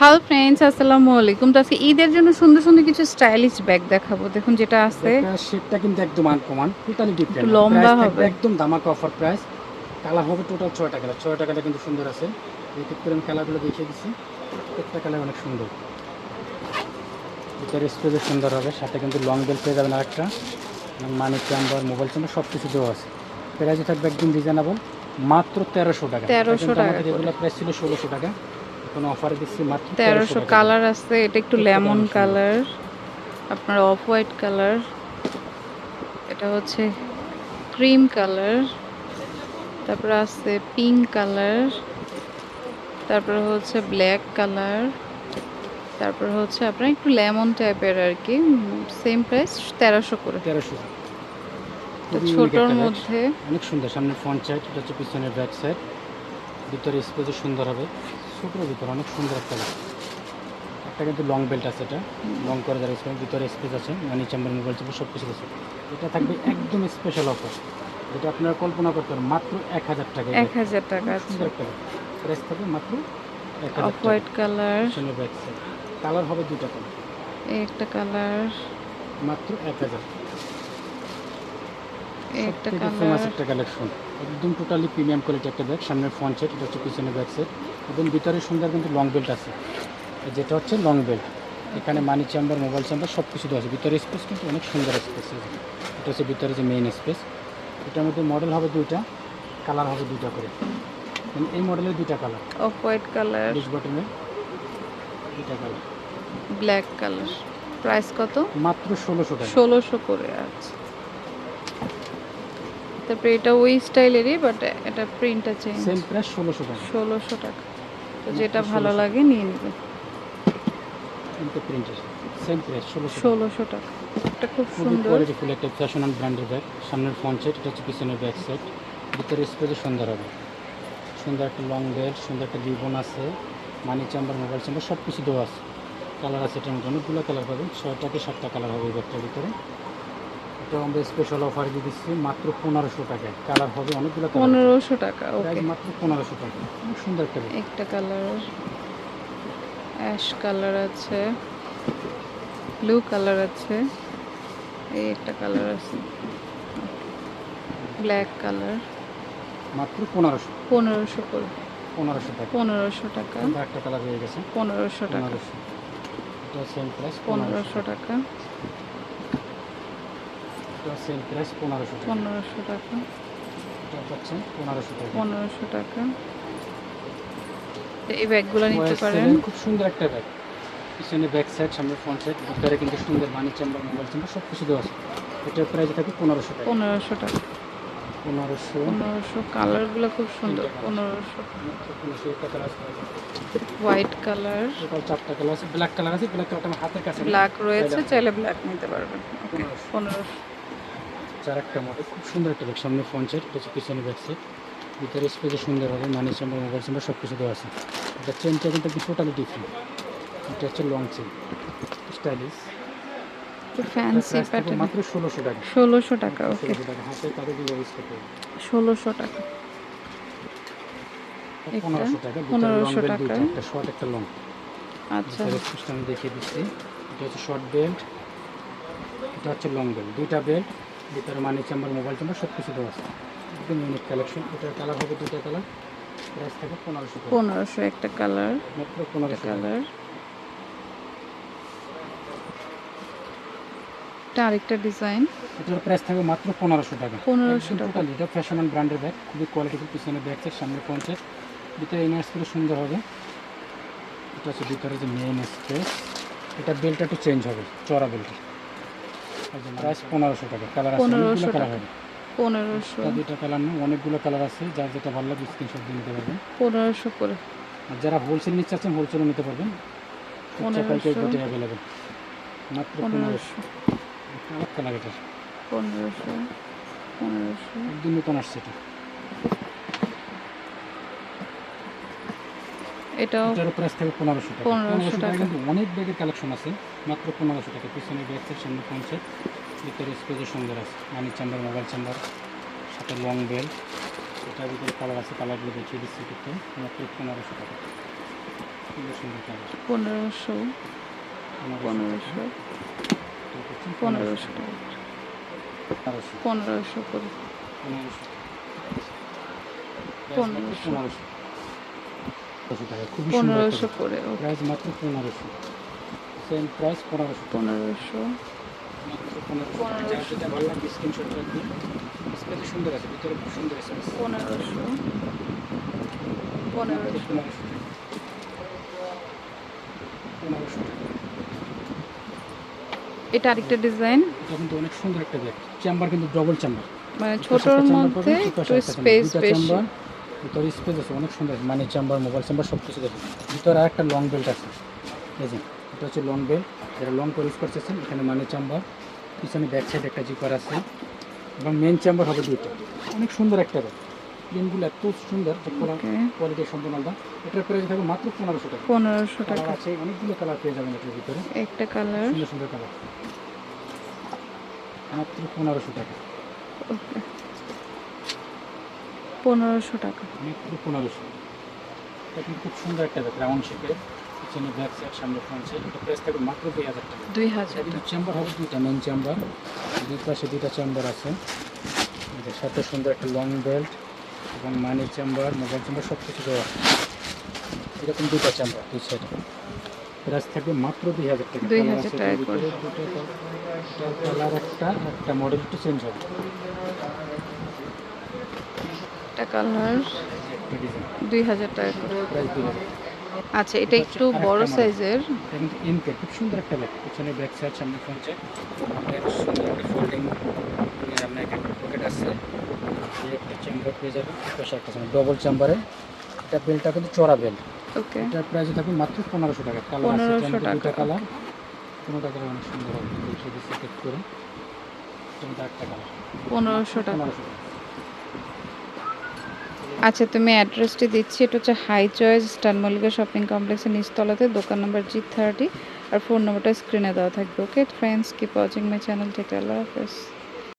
Hello friends আসসালামু আলাইকুম। তো আজকে ঈদের জন্য সুন্দর সুন্দর কিছু স্টাইলিশ ব্যাগ দেখাবো। দেখুন যেটা আছে। শেপটা কিন্তু একদম আনকমন টোটালি ডিফারেন্ট লম্বা হবে। একদম দামাকা অফার প্রাইস কালার হবে টোটাল ছয়টা কালার ছয়টা কালার কিন্তু সুন্দর আছে। এক এক করে আমি কালারগুলো দেখিয়ে দিচ্ছি। প্রত্যেকটা কালার অনেক সুন্দর। ভিতরে স্পেসও সুন্দর হবে। সাথে কিন্তু লং বেল পেয়ে যাবেন আরেকটা। মানি চাম্বার মোবাইল চাম্বার সব কিছু দেওয়া আছে। প্রাইসও থাকবে একদম রিজনেবল মাত্র তেরোশো টাকা। 1300 টাকা। রেগুলার প্রাইস ছিল ষোলোশো টাকা। অফারে দিচ্ছি মাত্র তেরোশো টাকা। কালার আছে এটা একটু লেমন কালার আপনার অফ হোয়াইট কালার এটা হচ্ছে ক্রিম কালার তারপরে আছে পিঙ্ক কালার তারপরে হচ্ছে ব্ল্যাক কালার তারপরে হচ্ছে আপনার একটু লেমন টাইপের আর কি সেম প্রাইস তেরোশো করে। তেরোশো ছোটোর মধ্যে অনেক সুন্দর সামনে ফ্রন্ট সাইড এটা হচ্ছে পিছনের ব্যাক সাইড ভিতরে স্পেসও সুন্দর হবে ছোটোর ভিতরে অনেক সুন্দর একটা একটা কিন্তু লং বেল্ট আছে এটা। লং করে যারা স্পেস ভিতরে স্পেস আছে মানি চাম্বার মোবাইল চাম্বার সব কিছু আছে। এটা থাকবে একদম স্পেশাল অফার যেটা আপনারা কল্পনা করতে পারেন মাত্র এক হাজার টাকা এক হাজার টাকা সুন্দর একটা প্রাইস থাকবে মাত্র এক হাজার হোয়াইট কালার কালার হবে দুটা কালার এই একটা কালার মাত্র এক হাজার। একটা ফেমাস একটা কালেকশন একদম টোটালি প্রিমিয়াম কোয়ালিটি একটা ব্যাগ সামনের ফ্রন্ট সেট এটা হচ্ছে পিছনে ব্যাক সেট এবং ভিতরে সুন্দর কিন্তু লং বেল্ট আছে। যেটা হচ্ছে লং বেল্ট এখানে মানি চেম্বার মোবাইল চেম্বার সব কিছু দেওয়া আছে। ভিতরে স্পেস কিন্তু অনেক সুন্দর স্পেস এটা হচ্ছে ভিতরে যে মেইন স্পেস এটার মধ্যে মডেল হবে দুইটা কালার হবে দুইটা করে। মানে এই মডেলের দুইটা কালার অফ হোয়াইট কালার ডিশ দুইটা কালার ব্ল্যাক কালার প্রাইস কত? মাত্র ষোলোশো টাকা। ষোলোশো করে আছে তারপরে এটা ওই স্টাইলেরই বাট এটা প্রিন্টটা চেঞ্জ সেম প্রাইস ষোলোশো টাকা। ষোলোশো টাকা। তো যেটা ভালো লাগে নিয়ে নেবে। কিন্তু প্রিন্টের সেম প্রাইস ষোলোশো ষোলোশো টাকা। এটা খুব সুন্দর। কোয়ালিটিফুল একটা ফ্যাশন অ্যান্ড ব্র্যান্ডের ব্যাগ সামনের ফ্রন্ট সেট এটা হচ্ছে পিছনের ব্যাক সেট ভিতরে স্পেসে সুন্দর হবে। সুন্দর একটা লং বেল্ট সুন্দর একটা রিবন আছে। মানি চাম্বার মোবাইল চাম্বার সব কিছু দেওয়া আছে। কালার আছে এটার মধ্যে অনেকগুলো কালার পাবেন। ছয়টা কি সাতটা কালার হবে এই ব্যাগটার ভিতরে। এটা আমরা স্পেশাল অফার দিয়ে দিচ্ছি মাত্র পনেরোশো টাকায়। কালার হবে অনেকগুলো পনেরোশো টাকা ওকে মাত্র পনেরোশো টাকা। অনেক সুন্দর একটা একটা কালার অ্যাশ কালার আছে। ব্লু কালার আছে। এই একটা কালার আছে। ব্ল্যাক কালার মাত্র পনেরোশো। পনেরোশো করে। পনেরোশো টাকা। পনেরোশো টাকা। একটা কালার হয়ে গেছে। পনেরোশো টাকা। পনেরোশো টাকা। এটা সেম প্রাইস পনেরোশো টাকা। পনেরোশো টাকা। এটা হচ্ছে পনেরোশো টাকা। পনেরোশো টাকা। এই ব্যাগগুলো নিতে পারেন। খুব সুন্দর একটা ব্যাগ পিছনে ব্যাক সাইড সামনে ফ্রন্ট সাইড ভিতরে কিন্তু সুন্দর মানি চাম্বার মোবাইল চাম্বার সব কিছু দেওয়া আছে। এটার প্রাইস থাকে পনেরোশো টাকা। পনেরোশো টাকা। পনেরোশো। পনেরোশো। কালারগুলো খুব সুন্দর। পনেরোশো। পনেরোশো একটা কালার হোয়াইট কালার টোটাল চারটা কালার আছে। ব্ল্যাক কালার আছে। ব্ল্যাক কালারটা আমার হাতের কাছে। ব্ল্যাক রয়েছে। চাইলে ব্ল্যাক নিতে পারবেন। পনেরোশো। চার একটা মডেল খুব সুন্দর একটা ব্যাগ সামনে সাইড এটা হচ্ছে পিছনে ব্যাক সাইড ভিতরে স্পেসে সুন্দর হবে মানি চেম্বার মোবাইল চেম্বার সব কিছু দেওয়া আছে। এটা চেনটা কিন্তু একটু টোটালি ডিফারেন্ট এটা হচ্ছে লং চেন স্টাইলিশ একটু ফ্যান্সি প্যাটার্ন মাত্র টাকা। টাকা ওকে টাকা ইউজ করতে টাকা। একটা শর্ট একটা লং আচ্ছা। দেখিয়ে দিচ্ছি। এটা হচ্ছে শর্ট বেল্ট এটা হচ্ছে লং বেল্ট দুইটা বেল্ট ভিতরে মানি চাম্বার মোবাইল চাম্বার সব কিছু দেওয়া আছে। একদম ইউনিক কালেকশন এটার কালার হবে দুটো কালার প্রাইস থাকে পনেরোশো পনেরোশো একটা কালার মাত্র একটা পনেরোশো কালার এটা আরেকটা ডিজাইন এটার প্রাইস থাকবে মাত্র পনেরোশো টাকা। 1500 টাকা। এটা ফ্যাশন অ্যান্ড ব্র্যান্ডের ব্যাগ খুবই কোয়ালিটিফুল পিছনে ব্যাগ সেট সামনে পৌঁছে ভিতরে ইনার স্পেস সুন্দর হবে। এটা হচ্ছে ভিতরে যে মেইন স্পেস এটা বেল্টটা একটু চেঞ্জ হবে চড়া বেল্ট প্রাইস পনেরোশো টাকা কালার আছে 1500 অনেকগুলো কালার হবে। পনেরোশো। দুইটা কালার না অনেকগুলো কালার আছে যার যেটা ভালো লাগে স্ক্রিনশট দিয়ে নিতে পারবেন। পনেরোশো করে। আর যারা হোলসেল নিতে চাচ্ছেন হোলসেলও নিতে পারবেন। পনেরোশো। অ্যাভেলেবেল মাত্র পনেরোশো। পনেরোশো। কালার এটা। পনেরোশো পনেরোশো। একদম নতুন আসছে এটা। এটাও এটার প্রাইস থাকবে পনেরোশো টাকা। পনেরোশো টাকা। কিন্তু অনেক ব্যাগের কালেকশন আছে মাত্র পনেরোশো টাকা। পিছনে ব্যাগ সেট সামনে ফোন সেট ভিতরে স্পেসে সুন্দর আছে মানি চাম্বার মোবাইল চাম্বার সাথে লং বেল এটার ভিতরে কালার আছে কালারগুলো দেখিয়ে দিচ্ছি একটু। মাত্র পনেরোশো টাকা। সুন্দর কালার পনেরোশো। পনেরোশো পনেরোশো। টাকা পনেরোশো। পনেরোশো পনেরোশো টাকা খুবই পনেরোশো করে প্রাইস মাত্র পনেরোশো। সেম প্রাইস পনেরোশো পনেরোশো। পনেরোশো। পনেরোশো। সুন্দর আছে ভিতরে খুব সুন্দর এটা আরেকটা ডিজাইন এটা কিন্তু অনেক সুন্দর একটা ব্যাগ চেম্বার কিন্তু ডবল চেম্বার মানে ছোটোর মধ্যে একটু স্পেস বেশি। চেম্বার ভিতরে স্পেস আছে অনেক সুন্দর মানি চেম্বার মোবাইল চেম্বার সব কিছু দেখুন। ভিতরে আর একটা লং বেল্ট আছে যে এটা হচ্ছে লং বেল্ট যেটা লং করে ইউজ করতেছেন এখানে মানি চেম্বার পিছনে ব্যাক সাইড একটা জিপার আছে এবং মেন চেম্বার হবে দুইটা। অনেক সুন্দর একটা ব্যাগ প্রিন্টগুলো এত সুন্দর কোয়ালিটি সম্পূর্ণ আলাদা। এটার প্রাইস থাকবে মাত্র পনেরোশো টাকা। পনেরোশো টাকা। আছে অনেকগুলো কালার পেয়ে যাবেন এটার ভিতরে। একটা কালার সুন্দর সুন্দর কালার মাত্র পনেরোশো টাকা। ওকে পনেরোশো টাকা। মাত্র পনেরোশো। এটা খুব সুন্দর একটা ব্যাগ রাউন্ড শেপের। পিছনে ব্যাক সাইড সামনে ফ্রন্ট সাইড এটা প্রাইস থাকবে মাত্র দুই হাজার টাকা। দুই হাজার চেম্বার হবে দুইটা মেন চেম্বার দুই পাশে দুইটা চেম্বার আছে। সাথে সুন্দর একটা লং বেল্ট এবং মানি চেম্বার মোবাইল চেম্বার সব কিছু দেওয়া আছে। এরকম দুইটা চেম্বার দুই সাইডে প্রাইস থাকবে মাত্র দুই হাজার টাকা। 2000 Colour আছে টাকা দুটো কালার একটা মডেল একটু চেঞ্জ হবে। একটা কালার দুই হাজার টাকা করে। আচ্ছা এটা একটু বড় সাইজের। এমকে খুব সুন্দর একটা ব্যাগ পিছনে ব্যাক সাইড সামনে ফ্রন্ট সাইড সুন্দর একটা ফোল্ডিং আপনার একটা পকেট আছে। একটা চেম্বার পেয়ে যাবেন। পাশে একটা ডবল চেম্বারে এটা বেলটা কিন্তু চড়া বেল ওকে প্রাইস থাকবে মাত্র পনেরোশো টাকা। কালার আছে 1500 এটার মধ্যে দুটো টাকা, কালার কোনোটা কালার অনেক সুন্দর হবে। করে। কোনোটা একটা কালার পনেরোশো টাকা। আচ্ছা তুমি অ্যাড্রেসটি দিচ্ছি। এটা হচ্ছে high choice star Mallika shopping কমপ্লেক্সের নিচতলাতে। দোকান নম্বর জি থার্টি আর ফোন নম্বরটা স্ক্রিনে দেওয়া থাকবে okay friends keep watching my channel take আল্লাহ হাফেজ